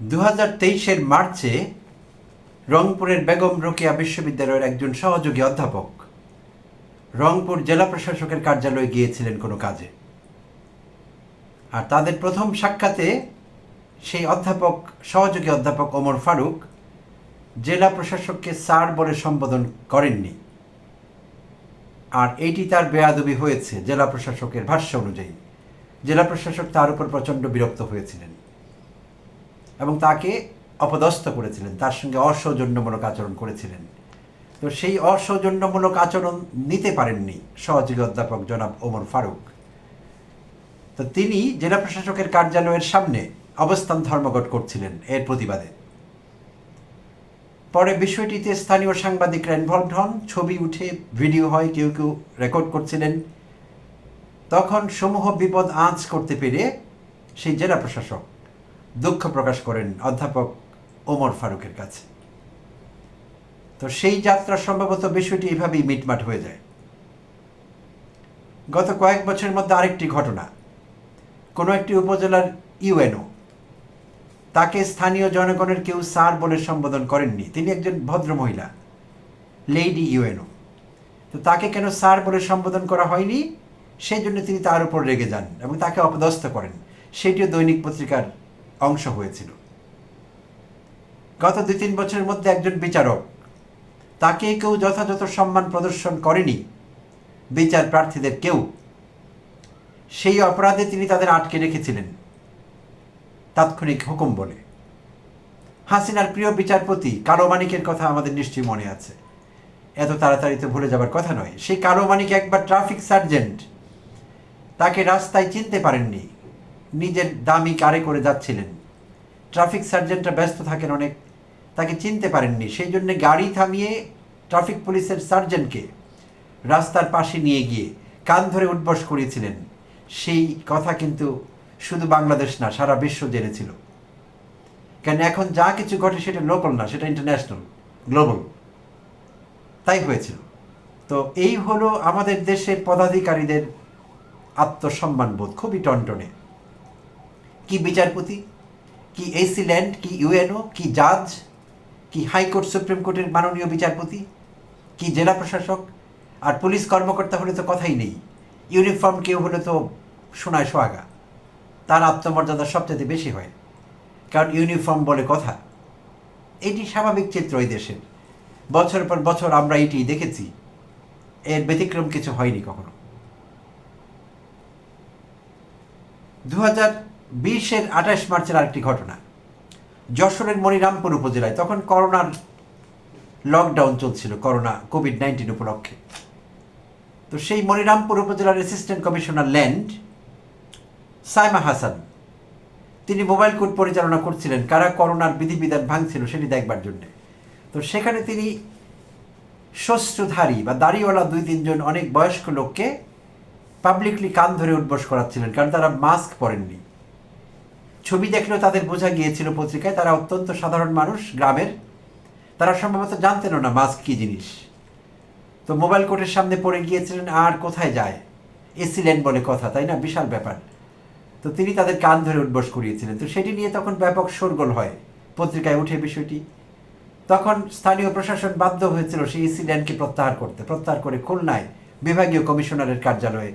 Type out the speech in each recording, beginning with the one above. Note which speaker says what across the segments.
Speaker 1: দু তেইশের মার্চে রংপুরের বেগম রোকেয়া বিশ্ববিদ্যালয়ের একজন সহযোগী অধ্যাপক রংপুর জেলা প্রশাসকের কার্যালয়ে গিয়েছিলেন কোনো কাজে। আর তাদের প্রথম সাক্ষাতে সেই অধ্যাপক, সহযোগী অধ্যাপক ওমর ফারুক জেলা প্রশাসককে স্যার বলে সম্বোধন করেননি। আর এটি তার বেয়াদবি হয়েছে জেলা প্রশাসকের ভাষ্য অনুযায়ী। জেলা প্রশাসক তার উপর প্রচণ্ড বিরক্ত হয়েছিলেন। এবং তাকে অপদস্থ করেছিলেন, তার সঙ্গে অসৌজন্যমূলক আচরণ করেছিলেন। তো সেই অসৌজন্যমূলক আচরণ নিতে পারেননি সহযোগী অধ্যাপক জনাব ওমর ফারুক। তো তিনি জেলা প্রশাসকের কার্যালয়ের সামনে অবস্থান ধর্মঘট করছিলেন এর প্রতিবাদে। পরে বিষয়টিতে স্থানীয় সাংবাদিকরা ইনভলভড হন, ছবি উঠে ভিডিও হয়, কেউ কেউ রেকর্ড করছিলেন। তখন সমূহ বিপদ আঁচ করতে পেরে সেই জেলা প্রশাসক দুঃখ প্রকাশ করেন অধ্যাপক ওমর ফারুকের কাছে। তো সেই যাত্রা সম্ভবত বিষয়টি এভাবেই মিটমাট হয়ে যায়। গত কয়েক বছরের মধ্যে আরেকটি ঘটনা। কোনো একটি উপজেলার ইউএনও, তাকে স্থানীয় জনগণের কেউ স্যার বলে সম্বোধন করেননি। তিনি একজন ভদ্র মহিলা, লেডি ইউএনও। তো তাকে কেন স্যার বলে সম্বোধন করা হয়নি? সেই জন্য তিনি তার উপর রেগে যান এবং তাকে অপদস্থ করেন। সেটিও দৈনিক পত্রিকার অংশ হয়েছিল। গত দুই তিন বছরের মধ্যে একজন বিচারক, তাকে কেউ যথাযথ সম্মান প্রদর্শন করেনি, বিচার প্রার্থীদের কেউ, সেই অপরাধে তিনি তাদের আটকে রেখেছিলেন, তাৎক্ষণিক হুকুম বলে। হাসিনার প্রিয় বিচারপতি কালো মানিকের কথা আমাদের নিশ্চয়ই মনে আছে। এত তাড়াতাড়ি তো ভুলে যাবার কথা নয়, সেই কালো মানিক একবার ট্রাফিক সার্জেন্ট, তাকে রাস্তায় চিনতে পারেননি নিজের দামি কারে করে যাচ্ছিলেন। ট্রাফিক সার্জেন্টরা ব্যস্ত থাকেন অনেক, তাকে চিনতে পারেননি। সেই জন্য গাড়ি থামিয়ে ট্রাফিক পুলিশের সার্জেন্টকে রাস্তার পাশে নিয়ে গিয়ে কান ধরে উঠবস করিয়েছিলেন। সেই কথা কিন্তু শুধু বাংলাদেশ না, সারা বিশ্ব জেনেছিল। কেন এখন যা কিছু ঘটে সেটা লোকাল না, সেটা ইন্টারন্যাশনাল গ্লোবাল তাই হয়েছিল। তো এই হলো আমাদের দেশের পদাধিকারীদের আত্মসম্মান বোধ খুবই টনটনে। কি বিচারপতি, কি এসি ল্যান্ড কি ইউএনও কি জাজ, কি হাইকোর্ট সুপ্রিম কোর্টের মাননীয় বিচারপতি, কি জেলা প্রশাসক, আর পুলিশ কর্মকর্তা হলে তো কথাই নেই। ইউনিফর্ম কেউ হলে তো শোনায় সোহাগা। তার আত্মমর্যাদা সবচেয়ে বেশি হয়। কারণ ইউনিফর্ম বলে কথা। এটি স্বাভাবিক চিত্র এই দেশের। বছর পর বছর আমরা এটি দেখেছি। এর ব্যতিক্রম কিছু হয়নি কখনো। দু হাজার বিশের আঠাশ মার্চের আরেকটি ঘটনা। যশোরের মনিরামপুর উপজেলায় তখন করোনার লকডাউন চলছিল, করোনা কোভিড নাইন্টিন উপলক্ষে। তো সেই মনিরামপুর উপজেলার assistant commissioner land, Saima Hasan, তিনি মোবাইল কোর্ট পরিচালনা করছিলেন, কারা করোনার বিধিবিধান ভাঙছিল সেটি দেখবার জন্যে। তো সেখানে তিনি শস্ত্রধারী বা দাড়িওয়ালা দুই তিনজন অনেক বয়স্ক লোককে পাবলিকলি কান ধরে উঠবস করাচ্ছিলেন, কারণ তারা মাস্ক পরেননি। ছবি দেখলেও তাদের বোঝা গিয়েছিল পত্রিকায়, তারা অত্যন্ত সাধারণ মানুষ, গ্রামের। তারা সম্ভবত জানতেনও না মাস্ক কী জিনিস। তো মোবাইল কোর্টের সামনে পড়ে গিয়েছিলেন, আর কোথায় যায়? এসিলেন বলে কথা, তাই না? বিশাল ব্যাপার। তো তিনি তাদের কান ধরে উঠবস করিয়েছিলেন। তো সেটি নিয়ে তখন ব্যাপক শোরগোল হয় পত্রিকায় উঠে বিষয়টি। তখন স্থানীয় প্রশাসন বাধ্য হয়েছিল সেই ইসিল্যান্ডকে প্রত্যাহার করতে, প্রত্যাহার করে খুলনায় বিভাগীয় কমিশনারের কার্যালয়ে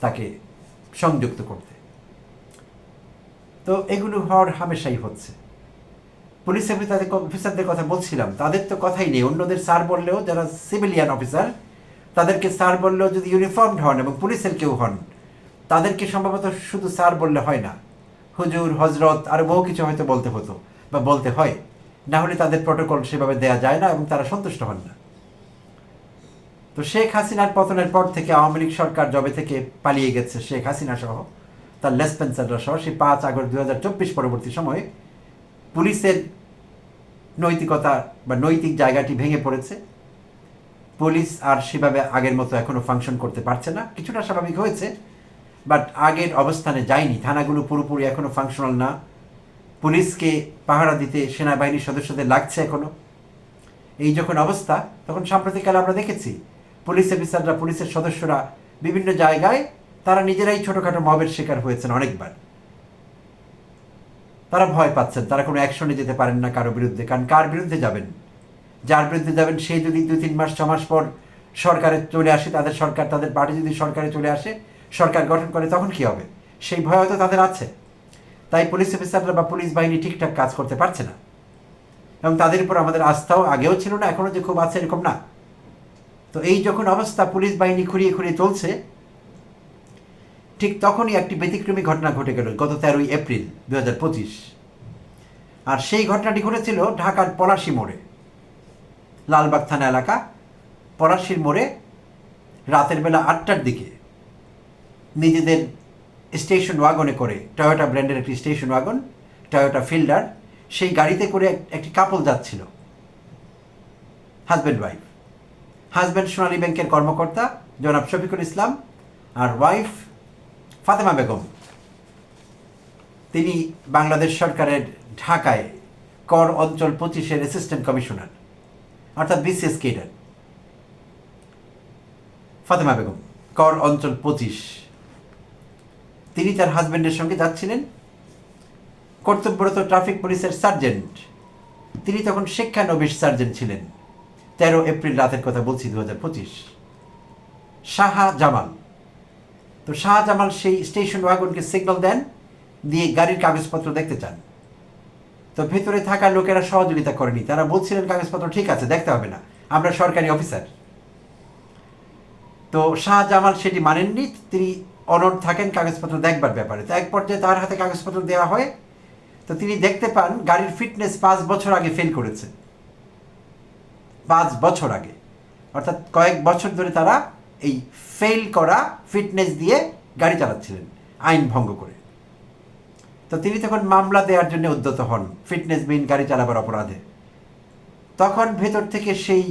Speaker 1: তাকে সংযুক্ত করতে। তো এগুলো হওয়ার হামেশাই হচ্ছে। পুলিশ অফিসারদের অফিসারদের কথা বলছিলাম, তাদের তো কথাই নেই। অন্যদের স্যার বললেও, যারা সিভিলিয়ান অফিসার তাদেরকে স্যার বললেও যদি ইউনিফর্মড হন এবং পুলিশের কেউ হন, তাদেরকে সম্ভবত শুধু স্যার বললে হয় না। হুজুর হজরত আর বহু কিছু হয়তো বলতে হতো বা বলতে হয়। না হলে তাদের প্রোটোকল সেভাবে দেয়া যায় না এবং তারা সন্তুষ্ট হন না। তো শেখ হাসিনার পতনের পর থেকে আওয়ামী লীগ সরকার জবে থেকে পালিয়ে গেছে শেখ হাসিনা সহ। তার লেসপেন্সাররা সহ সেই পাঁচ আগস্ট দু হাজার চব্বিশ পরবর্তী সময়ে পুলিশের নৈতিকতা বা নৈতিক জায়গাটি ভেঙে পড়েছে। পুলিশ আর সেভাবে আগের মতো এখনও ফাংশন করতে পারছে না। কিছুটা স্বাভাবিক হয়েছে বাট আগের অবস্থানে যায়নি। থানাগুলো পুরোপুরি এখনও ফাংশনাল না। পুলিশকে পাহারা দিতে সেনাবাহিনীর সদস্যদের লাগছে এখনও এই যখন অবস্থা, তখন সাম্প্রতিককালে আমরা দেখেছি, পুলিশ অফিসাররা, পুলিশের সদস্যরা বিভিন্ন জায়গায় তারা নিজেরাই ছোটোখাটো মবের শিকার হয়েছেন অনেকবার। তারা ভয় পাচ্ছেন, তারা কোনো অ্যাকশনে যেতে পারেন না কারও বিরুদ্ধে, কারণ কার বিরুদ্ধে যাবেন? যার বিরুদ্ধে যাবেন, সে যদি দু তিন মাস, ছ মাস পর সরকারে চলে আসে, তাদের সরকার, তাদের পার্টি যদি সরকারে চলে আসে, সরকার গঠন করে, তখন কি হবে? সেই ভয় হয়তো তাদের আছে। তাই পুলিশ অফিসাররা বা পুলিশ বাহিনী ঠিকঠাক কাজ করতে পারছে না। এবং তাদের উপর আমাদের আস্থাও আগেও ছিল না এখনও যে খুব আছে এরকম না। তো এই যখন অবস্থা, পুলিশ বাহিনী খুঁড়িয়ে খুঁড়িয়ে চলছে ঠিক তখনই একটি ব্যতিক্রমী ঘটনা ঘটে গেল গত তেরোই এপ্রিল দু হাজার পঁচিশ। আর সেই ঘটনাটি ঘটেছিল ঢাকার পলাশি মোড়ে। লালবাগ থানা এলাকা, পলাশির মোড়ে রাতের বেলা আটটার দিকে। নিজেদের স্টেশন ওয়াগনে করে, টয়োটা ব্র্যান্ডের একটি স্টেশন ওয়াগন, টয়োটা ফিল্ডার, সেই গাড়িতে করে একটি কাপল যাচ্ছিল। Husband wife. হাজব্যান্ড সোনালী ব্যাংকের কর্মকর্তা জনাব শফিকুল ইসলাম আর ওয়াইফ ফাতেমা বেগম, তিনি বাংলাদেশ সরকারের ঢাকায় কর অঞ্চল পঁচিশের অ্যাসিস্ট্যান্ট কমিশনার অর্থাৎ বিসিএস কেডার ফাতেমা বেগম, কর অঞ্চল পঁচিশ। তিনি তার হাজব্যান্ডের সঙ্গে যাচ্ছিলেন। কর্তব্যরত ট্রাফিক পুলিশের সার্জেন্ট তিনি তখন শিক্ষানবিশ সার্জেন্ট ছিলেন। তেরো এপ্রিল রাতের কথা বলছি দু হাজার পঁচিশ। শাহা জামাল তো শাহ জামাল সেই স্টেশন ওয়াগনকে সিগন্যাল দেন, দিয়ে গাড়ির কাগজপত্র দেখতে চান। তো ভেতরে থাকা লোকেরা সহযোগিতা করেনি। তারা বলছিলেন, কাগজপত্র ঠিক আছে, দেখতে হবে না। আমরা সরকারি অফিসার। তো শাহ জামাল সেটি মানেননি। তিনি অনড় থাকেন কাগজপত্র দেখবার ব্যাপারে। তো এক পর্যায়ে তার হাতে কাগজপত্র দেওয়া হয়। তো তিনি দেখতে পান, গাড়ির ফিটনেস পাঁচ বছর আগে ফেল করেছে। পাঁচ বছর আগে। অর্থাৎ কয়েক বছর ধরে তারা এই ফেল করা ফিটনেস দিয়ে গাড়ি চালাচ্ছিলেন, আইন ভঙ্গ করে। তো তিনি তখন মামলা দেওয়ার জন্য উদ্যত হন ফিটনেসবিহীন গাড়ি চালাবার অপরাধে। তখন ভেতর থেকে সেই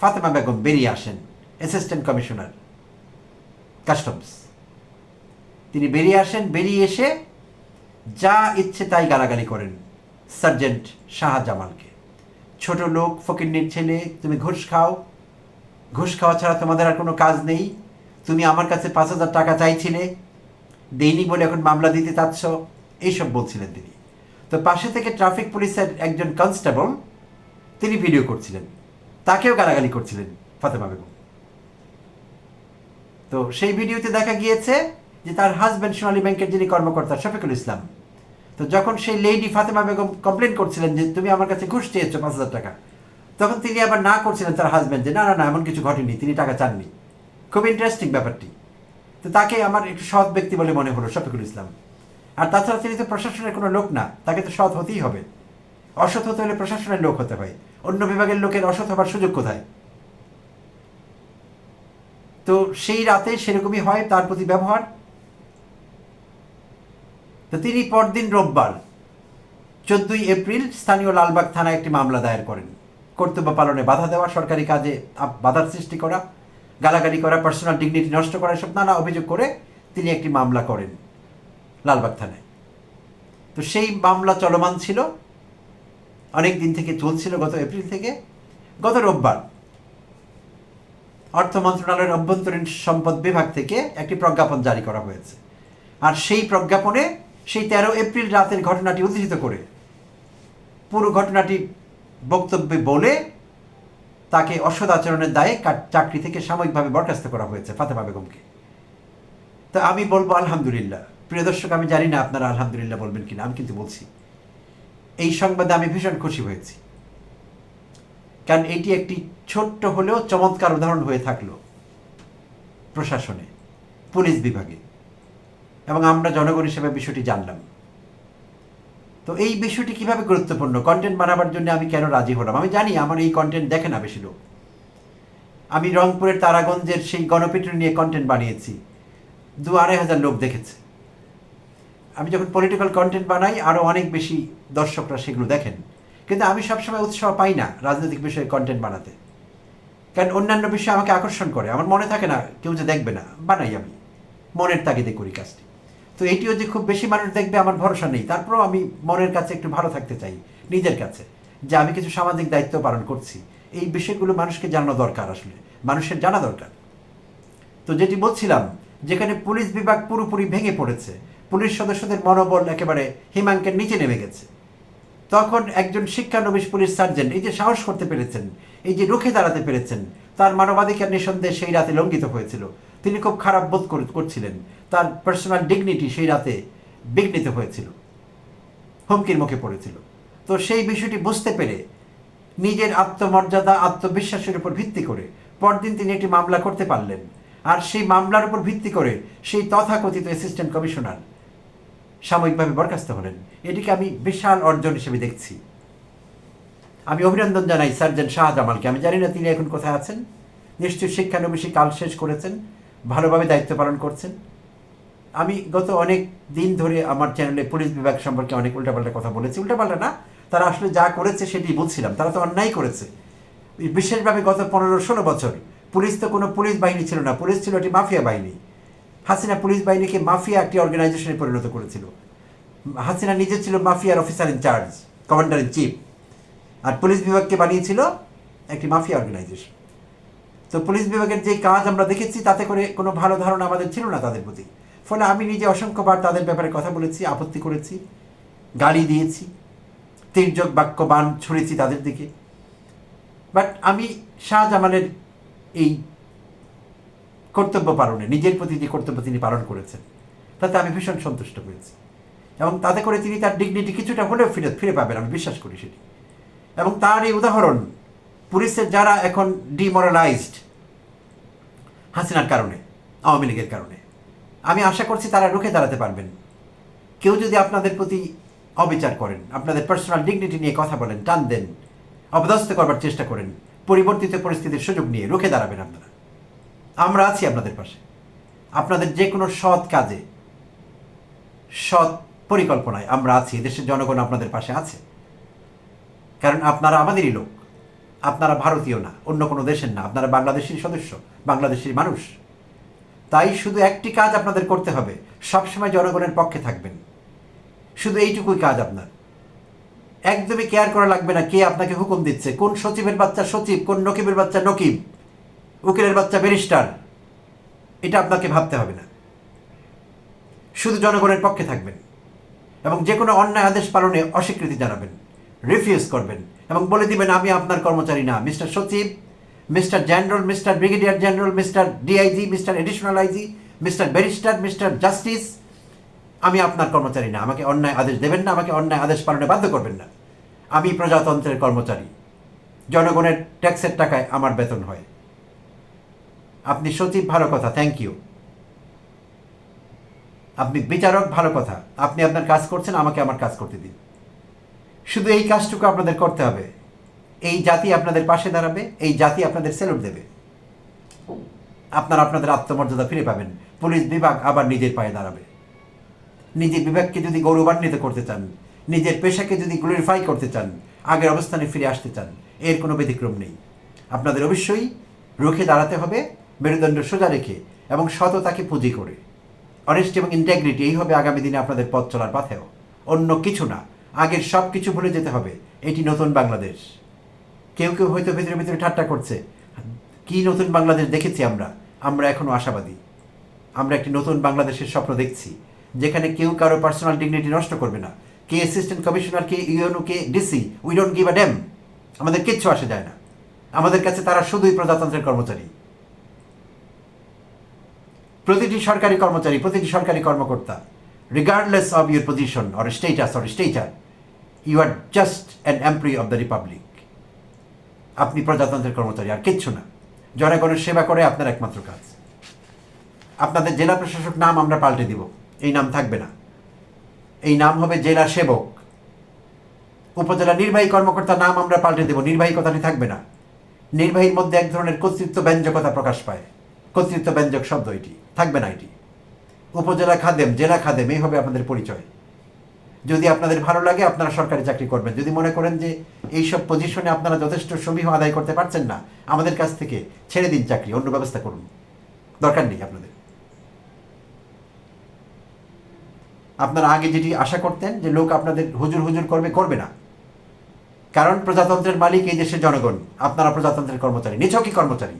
Speaker 1: ফাতেমা বেগম বেরিয়ে আসেন অ্যাসিস্ট্যান্ট কমিশনার কাস্টমস তিনি বেরিয়ে আসেন, বেরিয়ে এসে যা ইচ্ছে তাই গালাগালি করেন সার্জেন্ট শাহ জামালকে ছোট লোক, ফকিন্নির ছেলে, তুমি ঘুষ খাও ঘুষ খাওয়া ছাড়া তোমাদের আর কোনো কাজ নেই? তুমি আমার কাছে পাঁচ হাজার টাকা চাইছিলে। দেইনি বলে এখন মামলা দিতে চাচ্ছ? এইসব বলছিলেন তিনি। তো পাশে থেকে ট্রাফিক পুলিশের একজন কনস্টেবল তিনি ভিডিও করছিলেন। তাকেও গালাগালি করছিলেন ফাতেমা বেগম। তো সেই ভিডিওতে দেখা গিয়েছে যে তার হাজব্যান্ড সোনালী ব্যাংকের যিনি কর্মকর্তা শফিকুল ইসলাম, তো যখন সেই লেডি ফাতেমা বেগম কমপ্লেন করছিলেন যে তুমি আমার কাছে ঘুষ চেয়েছো পাঁচ হাজার টাকা তখন তিনি আবার না করছিলেন তার হাজব্যান্ড যে, না না না, এমন কিছু ঘটেনি, তিনি টাকা চাননি। খুব ইন্টারেস্টিং ব্যাপারটি। তো তাকে আমার একটু সৎ ব্যক্তি বলে মনে হলো শফিকুল ইসলাম। আর তাছাড়া তিনি তো প্রশাসনের কোনো লোক না, তাকে তো সৎ হতেই হবে। অসৎ হতে হলে প্রশাসনের লোক হতে হয়। অন্য বিভাগের লোকের অসৎ হবার সুযোগ কোথায়? তো সেই রাতে সেরকমই হয় তার প্রতি ব্যবহার। তো তিনি পরদিন রোববার, চোদ্দই এপ্রিল স্থানীয় লালবাগ থানায় একটি মামলা দায়ের করেন। কর্তব্য পালনে বাধা দেওয়া, সরকারি কাজে বাধার সৃষ্টি করা, গালাগালি করা পার্সোনাল ডিগনিটি নষ্ট করা, এসব নানা অভিযোগ করে তিনি একটি মামলা করেন লালবাগ থানায়। তো সেই মামলা চলমান ছিল, অনেক দিন থেকে চলছিল গত এপ্রিল থেকে। গত রোববার অর্থ মন্ত্রণালয়ের অভ্যন্তরীণ সম্পদ বিভাগ থেকে একটি প্রজ্ঞাপন জারি করা হয়েছে। আর সেই প্রজ্ঞাপনে সেই তেরো এপ্রিল রাতের ঘটনাটি উদ্ধৃত করে পুরো ঘটনাটি বক্তব্যে বলে তাকে অসৎ আচরণের দায়ে চাকরি থেকে সাময়িকভাবে বরখাস্ত করা হয়েছে, ফাতেমা বেগমকে। তো আমি বলব আলহামদুলিল্লাহ। প্রিয় দর্শক, আমি জানি না আপনারা আলহামদুলিল্লাহ বলবেন কিনা, আমি কিন্তু বলছি। এই সংবাদে আমি ভীষণ খুশি হয়েছি। কারণ এটি একটি ছোট্ট হলেও চমৎকার উদাহরণ হয়ে থাকল প্রশাসনে, পুলিশ বিভাগে। এবং আমরা জনগণ হিসেবে বিষয়টি জানলাম। তো এই বিষয়টি কীভাবে গুরুত্বপূর্ণ? কন্টেন্ট বানাবার জন্য আমি কেন রাজি হলাম? আমি জানি আমার এই কন্টেন্ট দেখে না বেশি লোক। আমি রংপুরের তারাগঞ্জের সেই গণপিটুনি নিয়ে কন্টেন্ট বানিয়েছি। দু আড়াই হাজার লোক দেখেছে। আমি যখন পলিটিক্যাল কন্টেন্ট বানাই আরও অনেক বেশি দর্শকরা সেগুলো দেখেন। কিন্তু আমি সবসময় উৎসাহ পাই না রাজনৈতিক বিষয়ে কন্টেন্ট বানাতে। কারণ অন্যান্য বিষয় আমাকে আকর্ষণ করে। আমার মনে থাকে না, কেউ যে দেখবে না। বানাই আমি। মনের তাগিদে করি কাজটি। তো এটিও যে খুব বেশি মানুষ দেখবে আমার ভরসা নেই। তারপরেও আমি মনের কাছে একটু ভালো থাকতে চাই, নিজের কাছে, যে আমি কিছু সামাজিক দায়িত্ব পালন করছি। এই বিষয়গুলো মানুষকে জানানো দরকার আসলে, মানুষের জানা দরকার। তো যেটি বলছিলাম, যেখানে পুলিশ বিভাগ পুরোপুরি ভেঙে পড়েছে, পুলিশ সদস্যদের মনোবল একেবারে হিমাঙ্কের নিচে নেমে গেছে। তখন একজন শিক্ষানবিশ পুলিশ সার্জেন্ট, এই যে সাহস করতে পেরেছেন, এই যে রুখে দাঁড়াতে পেরেছেন, তার মানবাধিকার নিঃসন্দেহে সেই রাতে লঙ্ঘিত হয়েছিল। তিনি খুব খারাপ বোধ করে- করছিলেন। তার পার্সোনাল ডিগনিটি সেই রাতে বিঘ্নিত হয়েছিল। হুমকির মুখে পড়েছিল। তো সেই বিষয়টি বুঝতে পেরে নিজের আত্মমর্যাদা, আত্মবিশ্বাসের উপর ভিত্তি করে পরদিন তিনি একটি মামলা করতে পারলেন। আর সেই মামলার উপর ভিত্তি করে সেই তথাকথিত অ্যাসিস্ট্যান্ট কমিশনার সাময়িকভাবে বরখাস্ত হলেন। এটিকে আমি বিশাল অর্জন হিসেবে দেখছি। আমি অভিনন্দন জানাই সার্জন শাহজামালকে। আমি জানি না তিনি এখন কোথায় আছেন। নিশ্চয়ই শিক্ষানবিশী কাল শেষ করেছেন। ভালোভাবে দায়িত্ব পালন করছেন। আমি গত অনেক দিন ধরে আমার চ্যানেলে পুলিশ বিভাগ সম্পর্কে অনেক উল্টাপাল্টা কথা বলেছি। উল্টাপাল্টা না, তারা আসলে যা করেছে সেটি বুঝছিলাম, তারা তো অন্যায় করেছে। বিশেষভাবে গত পনেরো ষোলো বছর, পুলিশ তো কোনো পুলিশ বাহিনী ছিল না, পুলিশ ছিল একটি মাফিয়া বাহিনী। হাসিনা পুলিশ বাহিনীকে মাফিয়া একটি অর্গানাইজেশনে পরিণত করেছিল। হাসিনা নিজে ছিল মাফিয়ার officer in charge, commander in chief. R police বিভাগকে বানিয়েছিল একটি মাফিয়া অর্গানাইজেশন। তো পুলিশ বিভাগের যে কাজ আমরা দেখেছি, তাতে করে কোনো ভালো ধারণা আমাদের ছিল না তাদের প্রতি। ফলে আমি নিজে অসংখ্যবার তাদের ব্যাপারে কথা বলেছি, আপত্তি করেছি, গালি দিয়েছি, তির্যক বাক্য বান ছুঁড়েছি তাদের দিকে। বাট আমি শাহজামালের এই কর্তব্য পালনে, নিজের প্রতি যে কর্তব্য তিনি পালন করেছেন, তাতে আমি ভীষণ সন্তুষ্ট হয়েছি। এবং তাতে করে তিনি তার ডিগনিটি কিছুটা হলেও ফিরে ফিরে পাবেন, আমি বিশ্বাস করি সেটি। এবং তার এই উদাহরণ পুলিশের যারা এখন ডিমোরালাইজড হাসিনার কারণে, আওয়ামী লীগের কারণে। আমি আশা করছি তারা রুখে দাঁড়াতে পারবেন। কেউ যদি আপনাদের প্রতি অবিচার করেন, আপনাদের পার্সোনাল ডিগনিটি নিয়ে কথা বলেন, টান দেন, অপদস্থ করবার চেষ্টা করেন, পরিবর্তিত পরিস্থিতির সুযোগ নিয়ে রুখে দাঁড়াবেন আপনারা। আমরা আছি আপনাদের পাশে। আপনাদের যে কোনো সৎ কাজে, সৎ পরিকল্পনায় আমরা আছি, দেশের জনগণ আপনাদের পাশে আছে। কারণ আপনারা আমাদেরই লোক। আপনারা ভারতীয় না, অন্য কোনো দেশের না, আপনারা বাংলাদেশের সদস্য, বাংলাদেশের মানুষ। তাই শুধু একটি কাজ আপনাদের করতে হবে, সবসময় জনগণের পক্ষে থাকবেন। শুধু এইটুকুই কাজ আপনার। একদমই কেয়ার করা লাগবে না কে আপনাকে হুকুম দিচ্ছে, কোন সচিবের বাচ্চা সচিব, কোন নকিবের বাচ্চা নকিব, উকিলের বাচ্চা ব্যারিস্টার, এটা আপনাকে ভাবতে হবে না। শুধু জনগণের পক্ষে থাকবেন এবং যে কোনো অন্যায় আদেশ পালনে অস্বীকৃতি জানাবেন রিফিউজ করবেন এবং বলে দিবেন, আমি আপনার কর্মচারী না। মিস্টার সচিব, mister general, mister brigadier general, mister DIG, mister additional IG, mister barrister, mister justice, আমি আপনার কর্মচারী না। আমাকে অন্যায় আদেশ দেবেন না, আমাকে অন্যায় আদেশ পালনে বাধ্য করবেন না। আমি প্রজাতন্ত্রের কর্মচারী। জনগণের ট্যাক্সের টাকায় আমার বেতন হয়। আপনি সচিব, ভালো কথা থ্যাংক ইউ আপনি বিচারক, ভালো কথা। আপনি আপনার কাজ করছেন, আমাকে আমার কাজ করতে দিন। শুধু এই কাজটুকু আপনাদের করতে হবে। এই জাতি আপনাদের পাশে দাঁড়াবে, এই জাতি আপনাদের সেলুট দেবে। আপনারা আপনাদের আত্মমর্যাদা ফিরে পাবেন। পুলিশ বিভাগ আবার নিজের পায়ে দাঁড়াবে। নিজের বিভাগকে যদি গৌরবান্বিত করতে চান, নিজের পেশাকে যদি গ্লোরিফাই করতে চান, আগের অবস্থানে ফিরে আসতে চান, এর কোনো ব্যতিক্রম নেই। আপনাদের অবশ্যই রুখে দাঁড়াতে হবে, মেরুদণ্ড সোজা রেখে এবং সততাকে পুঁজি করে। অনেস্ট এবং ইন্টেগ্রিটি এই হবে আগামী দিনে আপনাদের পথ চলার পাথেও অন্য কিছু না। আগের সব কিছু ভুলে যেতে হবে। এটি নতুন বাংলাদেশ। কেউ কেউ হয়তো ভেতরে ভেতরে ঠাট্টা করছে। কি নতুন বাংলাদেশ দেখেছি আমরা? আমরা এখনও আশাবাদী। আমরা একটি নতুন বাংলাদেশের স্বপ্ন দেখছি, যেখানে কেউ কারও পার্সোনাল ডিগনিটি নষ্ট করবে না। কে অ্যাসিস্ট্যান্ট কমিশনার কে UNO K DC we don't give a damn আমাদের কিচ্ছু আসে যায় না। আমাদের কাছে তারা শুধুই প্রজাতন্ত্রের কর্মচারী। প্রতিটি সরকারি কর্মচারী, প্রতিটি সরকারি কর্মকর্তা regardless of your position or status or stature you are just an employee of the republic আপনি প্রজাতন্ত্রের কর্মচারী, আর কিচ্ছু না। জনগণের সেবা করে আপনার একমাত্র কাজ। আপনাদের জেলা প্রশাসক নাম আমরা পাল্টে দিব। এই নাম থাকবে না। এই নাম হবে জেলা সেবক। উপজেলা নির্বাহী কর্মকর্তার নাম আমরা পাল্টে দেব। নির্বাহী কথাটি থাকবে না। নির্বাহীর মধ্যে এক ধরনের কর্তৃত্ব ব্যঞ্জকতা প্রকাশ পায়। কর্তৃত্ব ব্যঞ্জক শব্দ এটি। থাকবে না এটি। উপজেলা খাদেম, জেলা খাদেম, এই হবে আপনাদের পরিচয়। যদি আপনাদের ভালো লাগে, আপনারা সরকারি চাকরি করবেন। যদি মনে করেন যে এইসব পজিশনে আপনারা যথেষ্ট সমীহ আদায় করতে পারছেন না, আমাদের কাছ থেকে ছেড়ে দিন চাকরি, অন্য ব্যবস্থা করুন। দরকার নেই আপনাদের। আপনারা আগে যেটি আশা করতেন যে লোক আপনাদের হুজুর হুজুর করবে করবে না। কারণ প্রজাতন্ত্রের মালিক এই দেশের জনগণ, আপনারা প্রজাতন্ত্রের কর্মচারী, নিছকই কর্মচারী।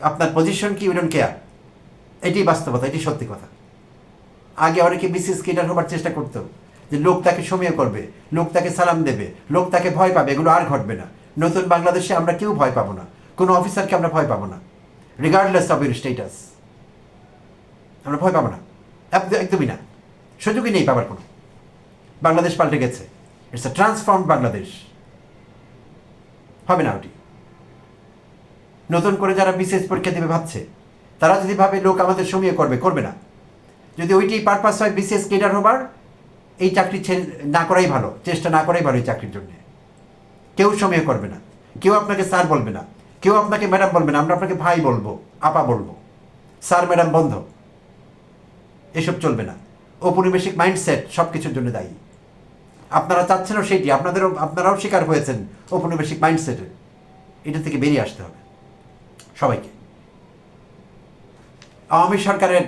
Speaker 1: আপনার পজিশন কি উইডন কেয়ার এটি বাস্তবতা, এটি সত্যি কথা। আগে অনেকে বিসিএস কেডার হবার চেষ্টা করতো, যে লোক তাকে সমীহ করবে, লোক তাকে সালাম দেবে, লোক তাকে ভয় পাবে, এগুলো আর ঘটবে না। নতুন বাংলাদেশে আমরা কেউ ভয় পাবো না, কোনো অফিসারকে আমরা ভয় পাবো না রিগার্ডলেস অফ ইউর স্টেটাস আমরা ভয় পাবো না একদমই না, সুযোগই নেই পাবার কোনো। বাংলাদেশ পাল্টে গেছে ইটস এ ট্রান্সফর্ম বাংলাদেশ। হবে না ওটি। নতুন করে যারা বিশেষ পরীক্ষা দেবে ভাবছে, তারা যদি ভাবে লোক আমাদের সমীহ করবে করবে না। যদি ওইটি পারপাস হয় বিশেষ কেডার হবার, এই চাকরি না করাই ভালো, চেষ্টা না করাই ভালো এই চাকরির জন্য। কেউ সমীহ করবে না, কেউ আপনাকে স্যার বলবে না, কেউ আপনাকে ম্যাডাম বলবে না, আমরা আপনাকে ভাই বলব, আপা বলব স্যার ম্যাডাম বন্ধ। এসব চলবে না। ঔপনিবেশিক মাইন্ডসেট সব কিছুর জন্য দায়ী। আপনারা চাচ্ছেনও সেইটি, আপনাদেরও, আপনারাও শিকার হয়েছেন ঔপনিবেশিক মাইন্ডসেটের এটা থেকে বেরিয়ে আসতে হবে। সবাইকে। আওয়ামী সরকারের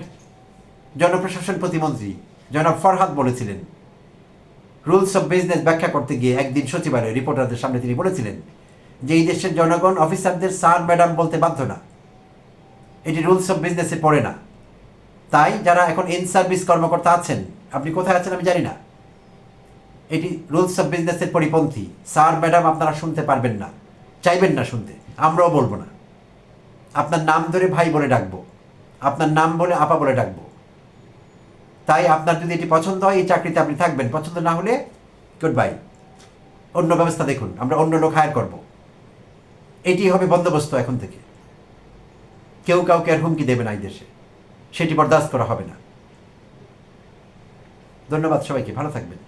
Speaker 1: জনপ্রশাসন প্রতিমন্ত্রী জনাব ফরহাদ বলেছিলেন, রুলস অফ বিজনেস ব্যাখ্যা করতে গিয়ে একদিন সচিবালয়ে রিপোর্টারদের সামনে তিনি বলেছিলেন যে এই দেশের জনগণ অফিসারদের স্যার, ম্যাডাম বলতে বাধ্য না। এটি রুলস অফ বিজনেসে পড়ে না। তাই যারা এখন ইন সার্ভিস কর্মকর্তা আছেন, আপনি কোথায় আছেন আমি জানি না। এটি রুলস অফ বিজনেসের পরিপন্থী। স্যার, ম্যাডাম আপনারা শুনতে পারবেন না, চাইবেন না শুনতে, আমরাও বলব না। আপনার নাম ধরে ভাই বলে ডাকবো, আপনার নাম বলে আপা বলে ডাকবো তাই আপনার যদি এটি পছন্দ হয়, এই চাকরিতে আপনি থাকবেন। পছন্দ না হলে গুড বাই অন্য ব্যবস্থা দেখুন, আমরা অন্য লোক হায়ার করব। এটি হবে বন্দোবস্ত এখন থেকে। কেউ কাউকে আর হুমকি দেবে না এই দেশে। সেটি বরদাস্ত করা হবে না। ধন্যবাদ সবাইকে, ভালো থাকবেন।